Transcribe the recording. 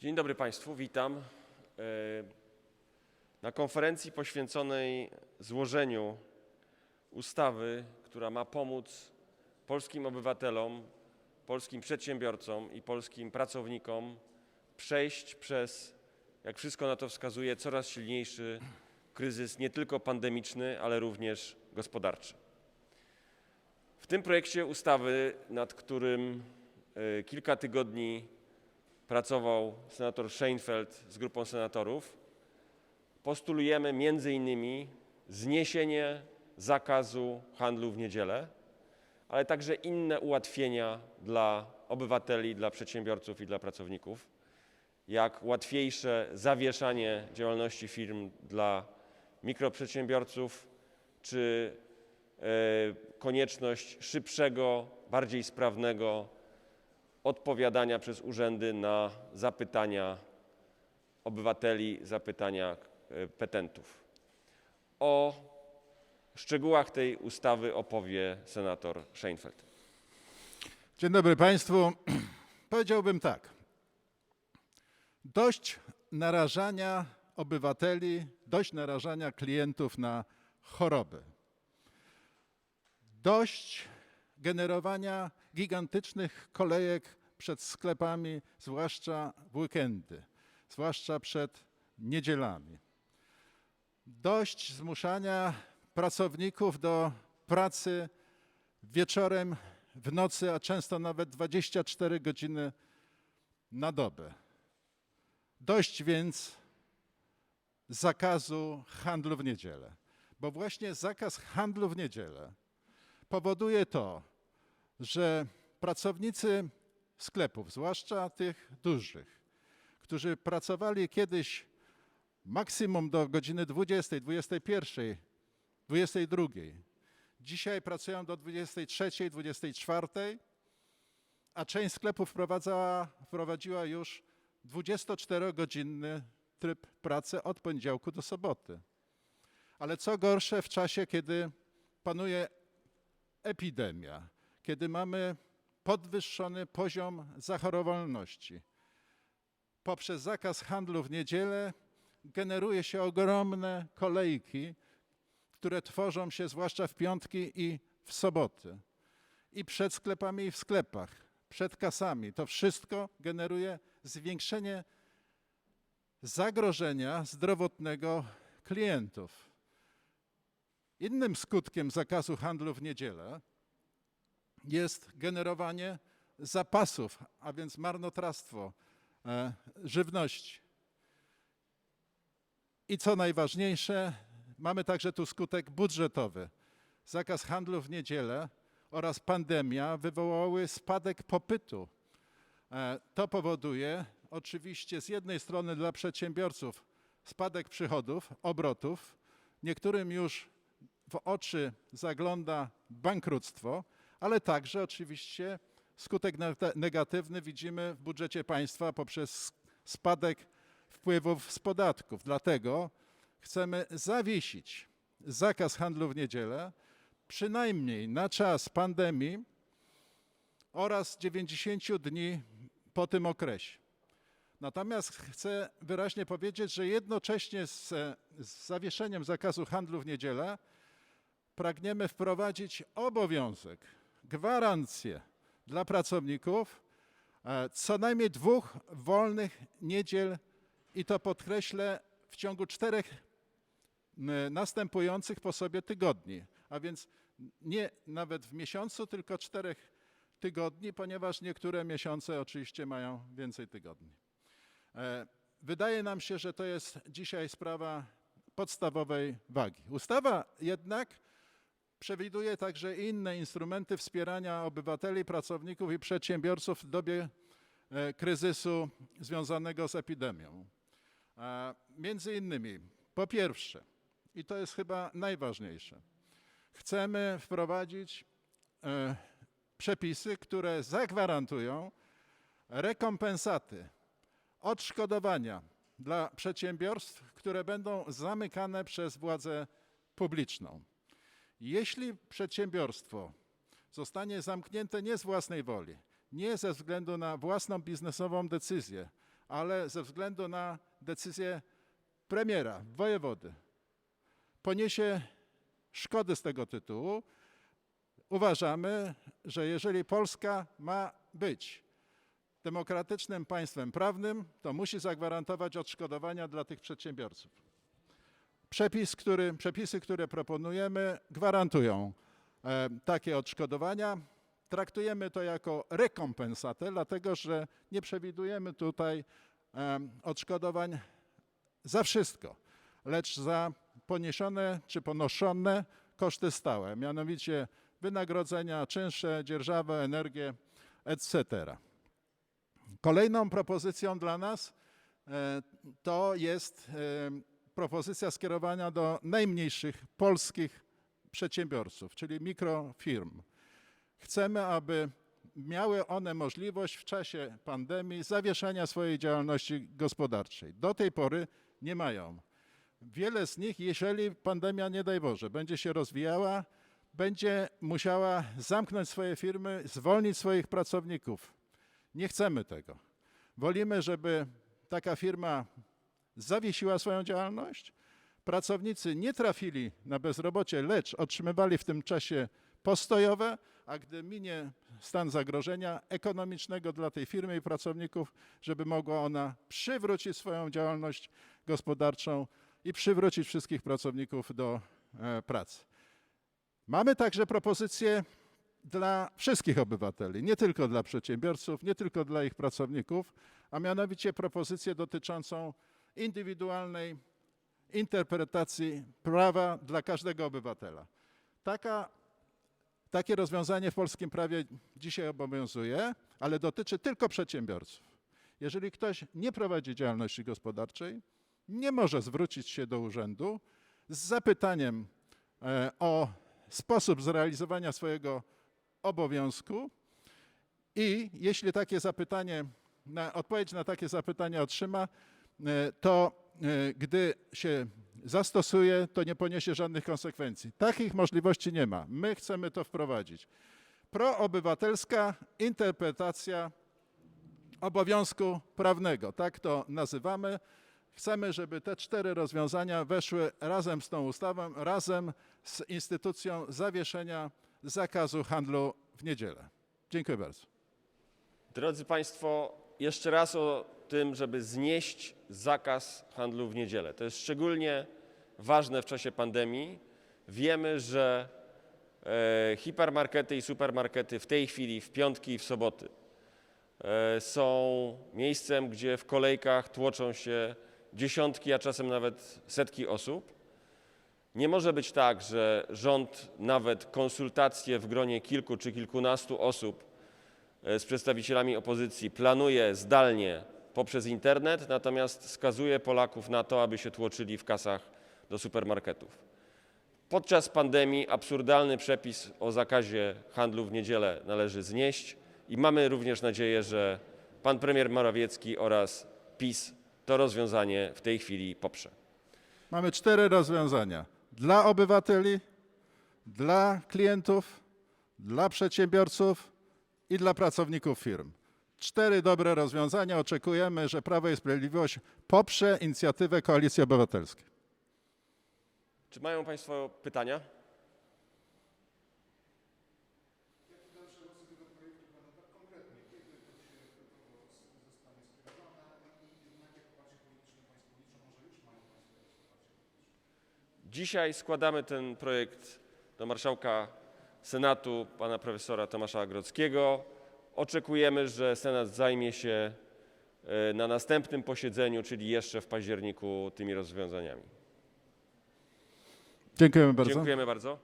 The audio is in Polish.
Dzień dobry Państwu, witam. E, Na konferencji poświęconej złożeniu ustawy, która ma pomóc polskim obywatelom, polskim przedsiębiorcom i polskim pracownikom przejść przez, jak wszystko na to wskazuje, coraz silniejszy kryzys nie tylko pandemiczny, ale również gospodarczy. W tym projekcie ustawy, nad którym e, kilka tygodni pracował senator Scheinfeld z grupą senatorów, postulujemy między innymi zniesienie zakazu handlu w niedzielę, ale także inne ułatwienia dla obywateli, dla przedsiębiorców i dla pracowników, jak łatwiejsze zawieszanie działalności firm dla mikroprzedsiębiorców czy e, konieczność szybszego, bardziej sprawnego odpowiadania przez urzędy na zapytania obywateli, zapytania e, petentów. O szczegółach tej ustawy opowie senator Scheinfeld. Dzień dobry Państwu. Powiedziałbym tak. Dość narażania obywateli, dość narażania klientów na choroby. Dość generowania gigantycznych kolejek przed sklepami, zwłaszcza w weekendy, zwłaszcza przed niedzielami. Dość zmuszania pracowników do pracy wieczorem, w nocy, a często nawet 24 godziny na dobę. Dość więc zakazu handlu w niedzielę, bo właśnie zakaz handlu w niedzielę powoduje to, że pracownicy sklepów, zwłaszcza tych dużych, którzy pracowali kiedyś maksimum do godziny 20, 21, 22, dzisiaj pracują do 23, 24, a część sklepów wprowadziła już 24-godzinny tryb pracy od poniedziałku do soboty. Ale co gorsze, w czasie, kiedy panuje epidemia, kiedy mamy podwyższony poziom zachorowalności, poprzez zakaz handlu w niedzielę generuje się ogromne kolejki, które tworzą się zwłaszcza w piątki i w soboty. I przed sklepami, i w sklepach, przed kasami. To wszystko generuje zwiększenie zagrożenia zdrowotnego klientów. Innym skutkiem zakazu handlu w niedzielę jest generowanie zapasów, a więc marnotrawstwo e, żywności. I co najważniejsze, mamy także tu skutek budżetowy. Zakaz handlu w niedzielę oraz pandemia wywołały spadek popytu. E, To powoduje oczywiście z jednej strony dla przedsiębiorców spadek przychodów, obrotów, niektórym już w oczy zagląda bankructwo, ale także oczywiście skutek neg- negatywny widzimy w budżecie państwa poprzez spadek wpływów z podatków. Dlatego chcemy zawiesić zakaz handlu w niedzielę, przynajmniej na czas pandemii oraz 90 dni po tym okresie. Natomiast chcę wyraźnie powiedzieć, że jednocześnie z, z zawieszeniem zakazu handlu w niedzielę pragniemy wprowadzić obowiązek, gwarancję dla pracowników e, co najmniej dwóch wolnych niedziel i to podkreślę w ciągu czterech następujących po sobie tygodni, a więc nie nawet w miesiącu, tylko czterech tygodni, ponieważ niektóre miesiące oczywiście mają więcej tygodni. E, Wydaje nam się, że to jest dzisiaj sprawa podstawowej wagi. Ustawa jednak przewiduje także inne instrumenty wspierania obywateli, pracowników i przedsiębiorców w dobie e, kryzysu związanego z epidemią. Między innymi, po pierwsze, i to jest chyba najważniejsze, chcemy wprowadzić e, przepisy, które zagwarantują rekompensaty, odszkodowania dla przedsiębiorstw, które będą zamykane przez władzę publiczną. Jeśli przedsiębiorstwo zostanie zamknięte nie z własnej woli, nie ze względu na własną biznesową decyzję, ale ze względu na decyzję premiera, wojewody, poniesie szkody z tego tytułu. Uważamy, że jeżeli Polska ma być demokratycznym państwem prawnym, to musi zagwarantować odszkodowania dla tych przedsiębiorców. Przepis, który, przepisy, które proponujemy, gwarantują e, takie odszkodowania. Traktujemy to jako rekompensatę, dlatego że nie przewidujemy tutaj e, odszkodowań za wszystko, lecz za poniesione czy ponoszone koszty stałe, mianowicie wynagrodzenia, czynsze, dzierżawę, energię, etc. Kolejną propozycją dla nas e, to jest propozycja skierowania do najmniejszych polskich przedsiębiorców, czyli mikrofirm. Chcemy, aby miały one możliwość w czasie pandemii zawieszenia swojej działalności gospodarczej. Do tej pory nie mają. Wiele z nich, jeżeli pandemia, nie daj Boże, będzie się rozwijała, będzie musiała zamknąć swoje firmy, zwolnić swoich pracowników. Nie chcemy tego. Wolimy, żeby taka firma zawiesiła swoją działalność, pracownicy nie trafili na bezrobocie, lecz otrzymywali w tym czasie postojowe, a gdy minie stan zagrożenia ekonomicznego dla tej firmy i pracowników, żeby mogła ona przywrócić swoją działalność gospodarczą i przywrócić wszystkich pracowników do e, pracy. Mamy także propozycje dla wszystkich obywateli, nie tylko dla przedsiębiorców, nie tylko dla ich pracowników, a mianowicie propozycję dotyczącą indywidualnej interpretacji prawa dla każdego obywatela. Taka, takie rozwiązanie w polskim prawie dzisiaj obowiązuje, ale dotyczy tylko przedsiębiorców. Jeżeli ktoś nie prowadzi działalności gospodarczej, nie może zwrócić się do urzędu z zapytaniem e, o sposób zrealizowania swojego obowiązku i jeśli takie zapytanie, na, odpowiedź na takie zapytanie otrzyma, to e, gdy się zastosuje, to nie poniesie żadnych konsekwencji. Takich możliwości nie ma. My chcemy to wprowadzić. Proobywatelska interpretacja obowiązku prawnego, tak to nazywamy. Chcemy, żeby te cztery rozwiązania weszły razem z tą ustawą, razem z instytucją zawieszenia zakazu handlu w niedzielę. Dziękuję bardzo. Drodzy Państwo, jeszcze raz o tym, żeby znieść zakaz handlu w niedzielę. To jest szczególnie ważne w czasie pandemii. Wiemy, że e, hipermarkety i supermarkety w tej chwili, w piątki i w soboty, e, są miejscem, gdzie w kolejkach tłoczą się dziesiątki, a czasem nawet setki osób. Nie może być tak, że rząd nawet konsultacje w gronie kilku czy kilkunastu osób e, z przedstawicielami opozycji planuje zdalnie poprzez internet, natomiast skazuje Polaków na to, aby się tłoczyli w kasach do supermarketów. Podczas pandemii absurdalny przepis o zakazie handlu w niedzielę należy znieść i mamy również nadzieję, że pan premier Morawiecki oraz PiS to rozwiązanie w tej chwili poprze. Mamy cztery rozwiązania dla obywateli, dla klientów, dla przedsiębiorców i dla pracowników firm. Cztery dobre rozwiązania. Oczekujemy, że Prawo i Sprawiedliwość poprze inicjatywę Koalicji Obywatelskiej. Czy mają Państwo pytania? Dzisiaj składamy ten projekt do marszałka Senatu, pana profesora Tomasza Grodzkiego. Oczekujemy, że Senat zajmie się e, na następnym posiedzeniu, czyli jeszcze w październiku, tymi rozwiązaniami. Dziękujemy bardzo. Dziękujemy bardzo.